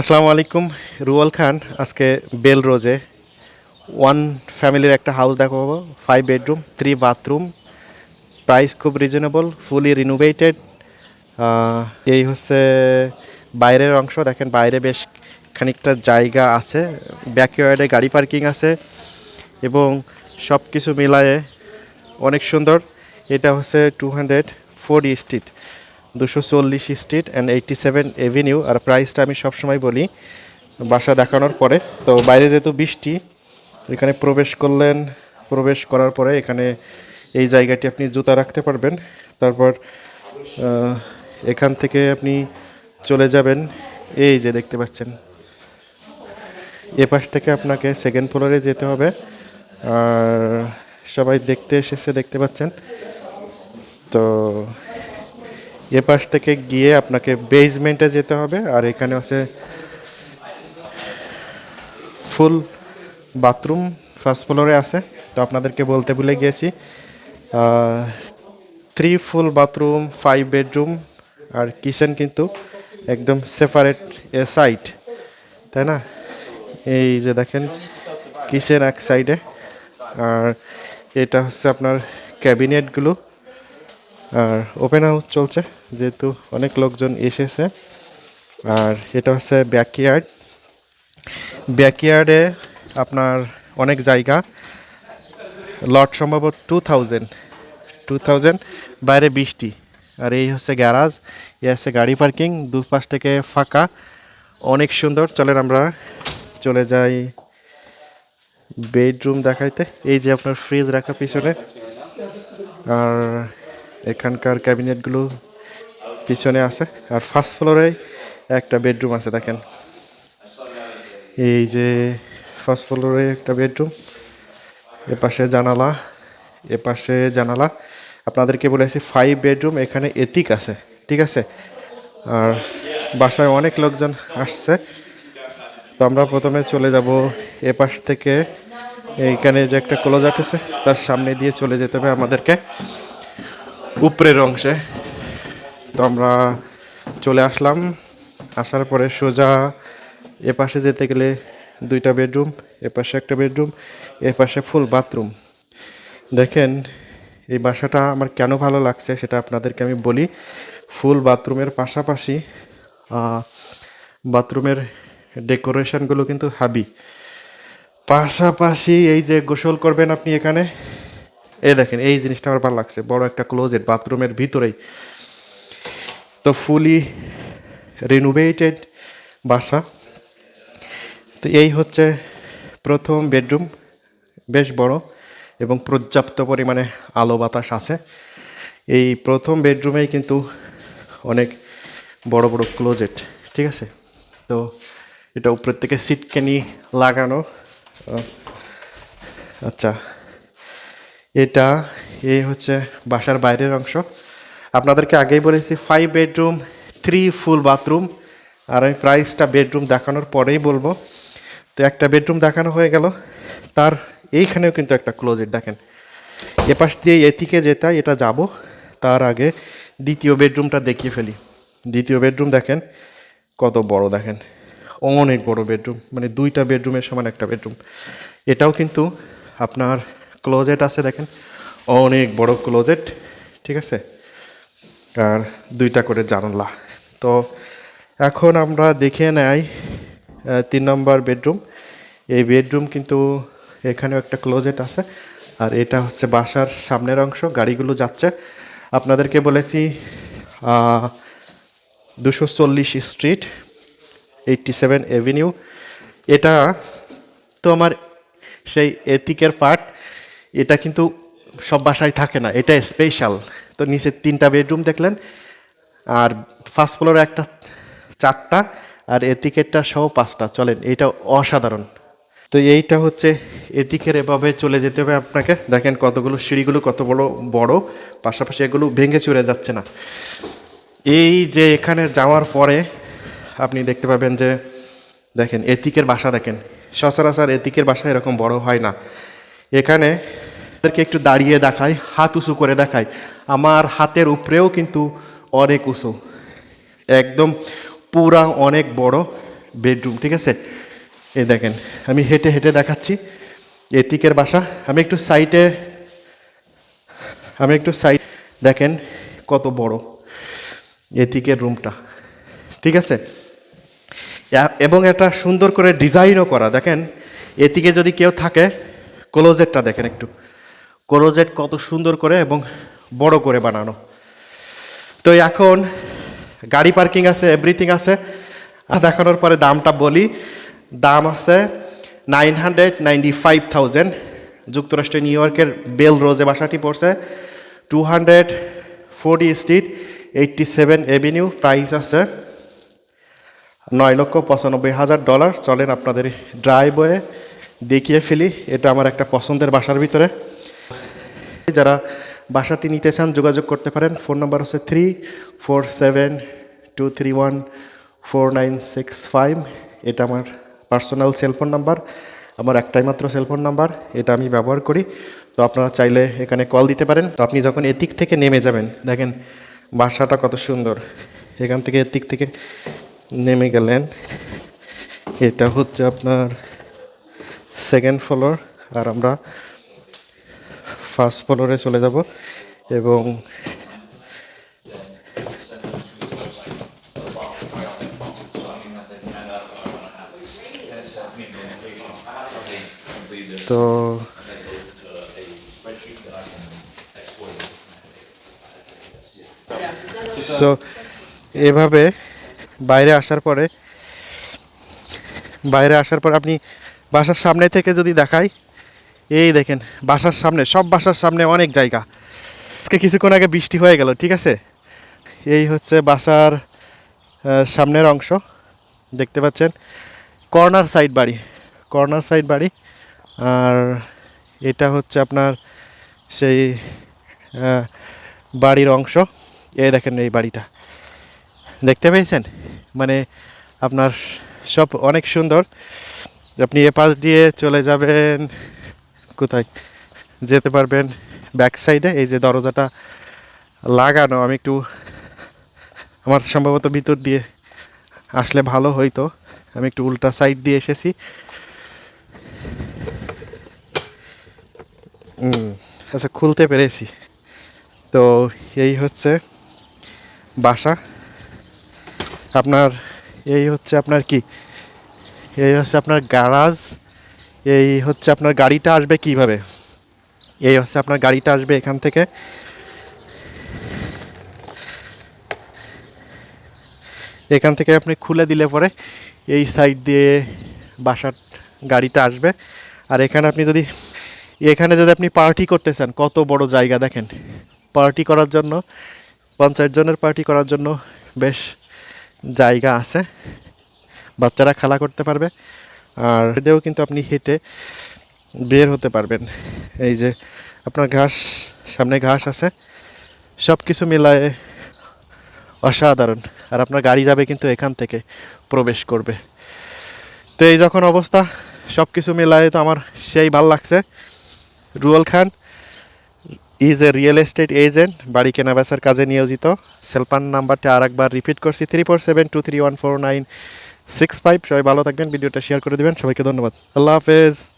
আসসালামু আলাইকুম, রুয়াল খান। আজকে বেল রোজে ওয়ান ফ্যামিলির একটা হাউস দেখাবো five bedroom three bathroom price খুব রিজনেবল ফুলি রিনোভেটেড এই হচ্ছে বাইরের অংশ, দেখেন বাইরে বেশ খানিকটা জায়গা আছে ব্যাকইয়ার্ডে গাড়ি পার্কিং আছে, এবং সব কিছু মিলায়ে অনেক সুন্দর। এটা হচ্ছে টু হান্ড্রেড ফোর্টি স্ট্রিট দুশো চল্লিশ street and eighty seven avenue আর প্রাইসটা আমি সবসময় বলি বাসা দেখানোর পরে। তো বাইরে যেহেতু বৃষ্টি, এখানে প্রবেশ করলেন, প্রবেশ করার পরে এখানে এই জায়গাটি আপনি জুতা রাখতে পারবেন। তারপর এখান থেকে আপনি চলে যাবেন। এই যে দেখতে পাচ্ছেন। এ পাশ থেকে আপনাকে সেকেন্ড ফ্লোরে যেতে হবে। আর সবাই দেখতে এসেছে, দেখতে পাচ্ছেন। তো এ পাশ থেকে গিয়ে আপনাকে বেসমেন্টে যেতে হবে, আর এখানে আছে ফুল বাথরুম ফার্স্ট ফ্লোরে আছে। তো আপনাদেরকে বলতে ভুলে গিয়েছি three full bathroom five bedroom আর কিচেন কিন্তু একদম সেপারেট এ সাইড তাই না? এই যে দেখেন কিচেন এক সাইডে আর এটা হচ্ছে আপনার ক্যাবিনেটগুলো আর ওপেন হাউস চলছে, যেহেতু অনেক লোকজন এসেছে। আর এটা হচ্ছে ব্যাকইয়ার্ড ব্যাকইয়ার্ডে আপনার অনেক জায়গা। লট সম্ভবত টু থাউজেন্ড টু থাউজেন্ড বাইরে বৃষ্টি। আর এই হচ্ছে গ্যারাজ এই হচ্ছে গাড়ি পার্কিং দুপাশ থেকে ফাঁকা। অনেক সুন্দর। চলেন আমরা চলে যাই বেডরুম দেখাইতে। এই যে আপনার ফ্রিজ রাখা পিছনে। আর এখানকার ক্যাবিনেটগুলো পিছনে আছে আর ফার্স্ট ফ্লোরে একটা বেডরুম আছে, দেখেন। এই যে ফার্স্ট ফ্লোরে একটা বেডরুম, এ পাশে জানালা, এ পাশে জানালা। আপনাদেরকে বলেছি ফাইভ বেডরুম এখানে এতিক আছে, ঠিক আছে? আর বাসায় অনেক লোকজন আসছে। তো আমরা প্রথমে চলে যাব এ পাশ থেকে। এইখানে যে একটা ক্লোজার আছে, তার সামনে দিয়ে চলে যেতে হবে আমাদেরকে। উপরের অংশে। তো আমরা চলে আসলাম। আসার পরে সোজা এ পাশে যেতে গেলে দুইটা বেডরুম এ পাশে একটা বেডরুম এ পাশে ফুল বাথরুম। দেখেন, এই বাসাটা আমার কেন ভালো লাগছে সেটা আপনাদেরকে আমি বলি। ফুল বাথরুমের পাশাপাশি বাথরুমের ডেকোরেশনগুলো কিন্তু হাবি। পাশাপাশি এই যে গোসল করবেন আপনি এখানে এই দেখেন, এই জিনিসটা আমার ভালো লাগছে। বড় একটা ক্লোজেট বাথরুমের ভিতরেই। তো ফুলি রিনোভেটেড বাসা। তো এই হচ্ছে প্রথম বেডরুম বেশ বড় এবং পর্যাপ্ত পরিমাণে আলো বাতাস আছে। এই প্রথম বেডরুমেই কিন্তু অনেক বড় বড় ক্লোজেট ঠিক আছে? তো এটা উপরের থেকে সিটকেনি লাগানো। আচ্ছা। এটা এই হচ্ছে বাসার বাইরের অংশ। আপনাদেরকে আগেই বলেছি five bedroom three full bathroom আর আমি প্রাইসটা বেডরুম দেখানোর পরেই বলব। তো একটা বেডরুম দেখানো হয়ে গেল। তার এইখানেও কিন্তু একটা ক্লোজেট দেখেন। এ পাশ দিয়ে এদিকে যেটা এটা যাব। তার আগে দ্বিতীয় বেডরুমটা দেখিয়ে ফেলি। দ্বিতীয় বেডরুম দেখেন, কত বড় দেখেন। অনেক বড় বেডরুম মানে দুইটা বেডরুমের সমান একটা বেডরুম এটাও কিন্তু আপনার ক্লোজেট আছে দেখেন। অনেক বড় ক্লোজেট ঠিক আছে? আর দুইটা করে জানলা। তো এখন আমরা দেখে নেই তিন নম্বর বেডরুম এই বেডরুম কিন্তু এখানেও একটা ক্লোজেট আছে। আর এটা হচ্ছে বাসার সামনের অংশ, গাড়িগুলো যাচ্ছে। আপনাদেরকে বলেছি দুশো চল্লিশ স্ট্রিট এইটটি সেভেন এভিনিউ এটা তো আমার সেই এথিকের পার্ট এটা কিন্তু সব বাসায় থাকে না, এটা স্পেশাল তো নিচে তিনটা বেডরুম দেখলেন, আর ফার্স্ট ফ্লোরে একটা চারটা, আর এতিকেটটা সহ পাঁচটা, চলেন এটা অসাধারণ। তো এইটা হচ্ছে এদিকের এভাবে চলে যেতে হবে আপনাকে। দেখেন কতগুলো সিঁড়িগুলো কত বড় বড়, পাশাপাশি এগুলো ভেঙে চুরে যাচ্ছে না। এই যে এখানে যাওয়ার পরে আপনি দেখতে পাবেন যে, দেখেন এতিকের বাসা দেখেন, সচরাচর এতিকের বাসা এরকম বড় হয় না। এখানে তাদেরকে একটু দাঁড়িয়ে দেখায় হাত উঁচু করে দেখায় আমার হাতের উপরেও কিন্তু অনেক উঁচু। একদম পুরা অনেক বড় বেডরুম, ঠিক আছে? এ দেখেন, আমি হেঁটে হেঁটে দেখাচ্ছি। এতিকের বাসা, আমি একটু সাইটে, আমি একটু সাইড দেখেন কত বড় এতিকের রুমটা, ঠিক আছে? এবং এটা সুন্দর করে ডিজাইনও করা। দেখেন এদিকে যদি কেউ থাকে ক্লোজেটটা দেখেন একটু। ক্লোজেট কত সুন্দর করে এবং বড় করে বানানো। তো এখন গাড়ি পার্কিং আছে এভরিথিং আছে। আর দেখানোর পরে দামটা বলি, দাম আছে nine hundred ninety five thousand যুক্তরাষ্ট্রের নিউ ইয়র্কের বেল রোজে বাসাটি পড়ছে two hundred forty street eighty seven avenue price আছে নয় লক্ষ পঁচানব্বই হাজার ডলার চলেন আপনাদের ড্রাইভওয়ে দেখিয়ে ফেলি, এটা আমার একটা পছন্দের বাসার ভিতরে। যারা বাসাটি নিতে চান যোগাযোগ করতে পারেন, ফোন নাম্বার হচ্ছে three four seven two three one four nine six five এটা আমার পার্সোনাল সেলফোন নাম্বার আমার একটাই মাত্র সেলফোন নাম্বার এটা আমি ব্যবহার করি। তো আপনারা চাইলে এখানে কল দিতে পারেন। তো আপনি যখন এদিক থেকে নেমে যাবেন, দেখেন বাসাটা কত সুন্দর। এখান থেকে এদিক থেকে নেমে গেলেন। এটা হচ্ছে আপনার সেকেন্ড ফ্লোর আর আমরা ফার্স্ট ফ্লোরে চলে যাব এবং তো সো এভাবে বাইরে আসার পরে, বাইরে আসার পর আপনি বাসার সামনে থেকে যদি দেখাই এই দেখেন, বাসার সামনে, সব বাসার সামনে অনেক জায়গা। আজকে কিছুক্ষণ আগে বৃষ্টি হয়ে গেল, ঠিক আছে? এই হচ্ছে বাসার সামনের অংশ, দেখতে পাচ্ছেন? কর্নার সাইড বাড়ি, কর্নার সাইড বাড়ি। আর এটা হচ্ছে আপনার সেই বাড়ির অংশ। এই দেখেন এই বাড়িটা। দেখতে পেয়েছেন? মানে আপনার সব অনেক সুন্দর। আপনি এ পাশ দিয়ে চলে যাবেন। কোথায় যেতে পারবেন ব্যাক সাইডে এই যে দরজাটা লাগানো, আমি একটু আমার সম্ভবত ভিতর দিয়ে আসলে ভালো হইতো। আমি একটু উল্টা সাইড দিয়ে এসেছি। আচ্ছা খুলতে পেরেছি। তো এই হচ্ছে বাসা। আপনার, এই হচ্ছে আপনার কি? এই হচ্ছে আপনার গ্যারাজ এই হচ্ছে আপনার গাড়িটা আসবে কীভাবে? এই হচ্ছে আপনার গাড়িটা আসবে এখান থেকে। এখান থেকে আপনি খুলে দিলে পরে এই সাইড দিয়ে বাসার গাড়িটা আসবে। আর এখানে আপনি যদি, এখানে যদি আপনি পার্টি করতে চান, কত বড় জায়গা দেখেন। পার্টি করার জন্য, পঞ্চাশ জনের পার্টি করার জন্য বেশ জায়গা আছে। বাচ্চারা খেলা করতে পারবে। আর এতেও কিন্তু আপনি হেঁটে বের হতে পারবেন। এই যে আপনার ঘাস, সামনে ঘাস আছে। সব কিছু মিলায়ে অসাধারণ। আর আপনার গাড়ি যাবে কিন্তু এখান থেকে প্রবেশ করবে। তো এই যখন অবস্থা সব কিছু মিলায়ে তো আমার সেই ভালো লাগছে। Ruel Khan is a real estate agent বাড়ি কেনাবেচার কাজে নিয়োজিত। সেলপান নাম্বারটা আর একবার রিপিট করছি three four seven two three one four nine six five সবাই ভালো থাকবেন ভিডিওটা শেয়ার করে দেবেন সবাইকে ধন্যবাদ। আল্লাহ হাফেজ।